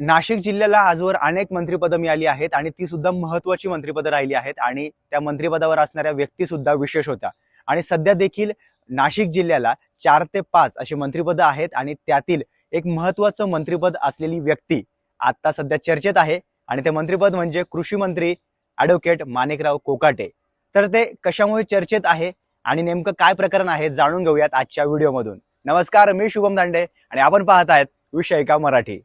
नाशिक जिल्ह्याला आजवर अनेक मंत्रिपदं मिळाली आहेत आणि ती सुद्धा महत्वाची मंत्रिपदं राहिली आहेत आणि त्या मंत्रिपदावर असणाऱ्या व्यक्ती सुद्धा विशेष होत्या. आणि सध्या देखील नाशिक जिल्ह्याला चार ते पाच अशी मंत्रिपदं आहेत आणि त्यातील एक महत्वाचं मंत्रिपद असलेली व्यक्ती आता सध्या चर्चेत आहे आणि ते मंत्रिपद म्हणजे कृषी मंत्री ॲडव्होकेट माणिकराव कोकाटे. तर ते कशामुळे चर्चेत आहे आणि नेमकं काय प्रकरण आहे जाणून घेऊयात आजच्या व्हिडिओमधून. नमस्कार मी शुभम दांडे आणि आपण पाहत आहेत विषय का मराठी.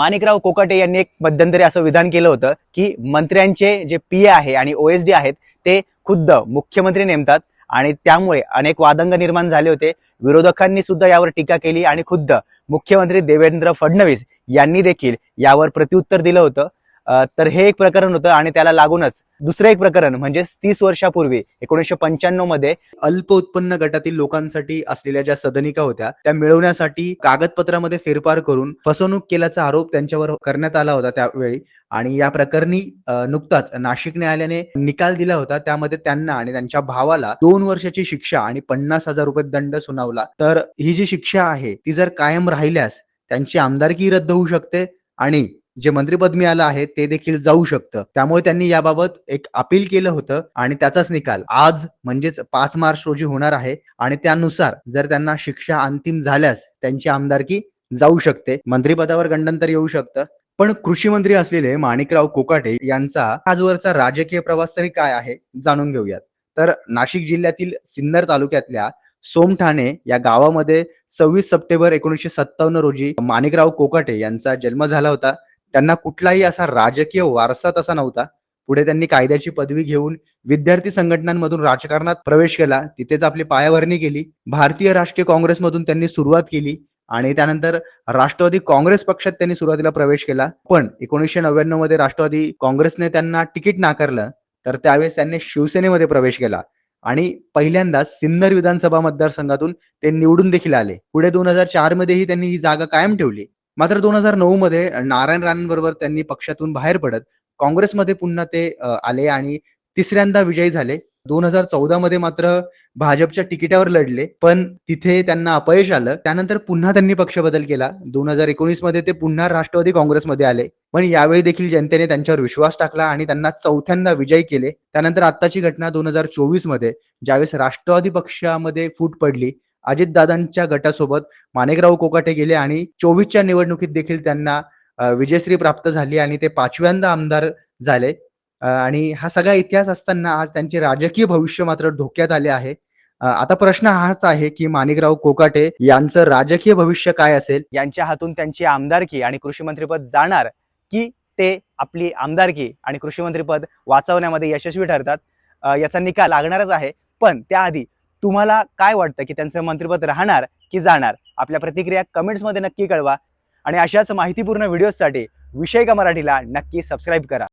माणिकराव कोकाटे यांनी एक मध्यंतरी असं विधान केलं होतं की मंत्र्यांचे जे पी आहे आणि ओएसडी आहेत ते खुद्द मुख्यमंत्री नेमतात आणि त्यामुळे अनेक वादंग निर्माण झाले होते. विरोधकांनी सुद्धा यावर टीका केली आणि खुद्द मुख्यमंत्री देवेंद्र फडणवीस यांनी देखील यावर प्रत्युत्तर दिलं होतं. तर हे एक प्रकरण होतं आणि त्याला लागूनच दुसरं एक प्रकरण म्हणजे तीस वर्षापूर्वी एकोणीसशे पंच्याण्णवमध्ये अल्प उत्पन्न गटातील लोकांसाठी असलेल्या ज्या सदनिका होत्या त्या मिळवण्यासाठी कागदपत्रामध्ये फेरफार करून फसवणूक केल्याचा आरोप त्यांच्यावर करण्यात आला होता त्यावेळी. आणि या प्रकरणी नुकताच नाशिक न्यायालयाने निकाल दिला होता. त्यामध्ये त्यांना आणि त्यांच्या भावाला दोन वर्षाची शिक्षा आणि पन्नास हजार रुपये दंड सुनावला. तर ही जी शिक्षा आहे ती जर कायम राहिल्यास त्यांची आमदारकी रद्द होऊ शकते आणि जे मंत्रिपद मिळालं आहे ते देखील जाऊ शकतं. त्यामुळे त्यांनी याबाबत एक अपील केलं होतं आणि त्याचाच निकाल आज म्हणजेच पाच मार्च रोजी होणार आहे. आणि त्यानुसार जर त्यांना शिक्षा अंतिम झाल्यास त्यांची आमदारकी जाऊ शकते. मंत्रिपदावर गंडन तर येऊ शकतं. पण कृषी मंत्री असलेले माणिकराव कोकाटे यांचा आजवरचा राजकीय प्रवास तरी काय आहे जाणून घेऊयात. तर नाशिक जिल्ह्यातील सिन्नर तालुक्यातल्या सोमठाणे या गावामध्ये सव्वीस सप्टेंबर एकोणीसशे सत्तावन्न रोजी माणिकराव कोकाटे यांचा जन्म झाला होता. त्यांना कुठलाही असा राजकीय वारसा तसा नव्हता. पुढे त्यांनी कायद्याची पदवी घेऊन विद्यार्थी संघटनांमधून राजकारणात प्रवेश केला. तिथेच आपली पायाभरणी केली. भारतीय राष्ट्रीय काँग्रेसमधून त्यांनी सुरुवात केली आणि त्यानंतर राष्ट्रवादी काँग्रेस पक्षात त्यांनी सुरुवातीला प्रवेश केला. पण एकोणीसशे नव्याण्णवमध्ये राष्ट्रवादी काँग्रेसने त्यांना तिकीट नाकारलं तर त्यावेळेस त्यांनी शिवसेनेमध्ये प्रवेश केला आणि पहिल्यांदाच सिन्नर विधानसभा मतदारसंघातून ते निवडून देखील आले. पुढे दोन हजार चार मध्येही त्यांनी ही जागा कायम ठेवली. मात्र दोन हजार नऊ मध्ये नारायण राणेंबरोबर त्यांनी पक्षातून बाहेर पडत काँग्रेसमध्ये पुन्हा ते आले आणि तिसऱ्यांदा विजयी झाले. दोन हजार चौदा मध्ये मात्र भाजपच्या तिकिटावर लढले पण तिथे त्यांना अपयश आलं. त्यानंतर पुन्हा त्यांनी पक्ष बदल केला. दोन हजार एकोणीसमध्ये ते पुन्हा राष्ट्रवादी काँग्रेसमध्ये आले. पण यावेळी देखील जनतेने त्यांच्यावर विश्वास टाकला आणि त्यांना चौथ्यांदा विजयी केले. त्यानंतर आत्ताची घटना दोन हजार चोवीसमध्ये ज्यावेळेस राष्ट्रवादी पक्षामध्ये फूट पडली अजितदादांच्या गटासोबत माणिकराव कोकाटे गेले आणि चोवीसच्या निवडणुकीत देखील त्यांना विजयश्री प्राप्त झाली आणि ते पाचव्यांदा आमदार झाले. आणि हा सगळा इतिहास असताना आज त्यांचे राजकीय भविष्य मात्र धोक्यात आले आहे. आता प्रश्न हाच आहे की माणिकराव कोकाटे यांचं राजकीय भविष्य काय असेल? यांच्या हातून त्यांची आमदारकी आणि कृषी मंत्रीपद जाणार की ते आपली आमदारकी आणि कृषी मंत्रीपद वाचवण्यामध्ये यशस्वी ठरतात? याचा निकाल लागणारच आहे. पण त्याआधी तुम्हाला काय वाटतं की त्यांचं मंत्रिपद राहणार की जाणार? आपल्या प्रतिक्रिया कमेंट्समध्ये नक्की कळवा. आणि अशाच माहितीपूर्ण व्हिडिओजसाठी विषय का मराठीला नक्की सबस्क्राईब करा.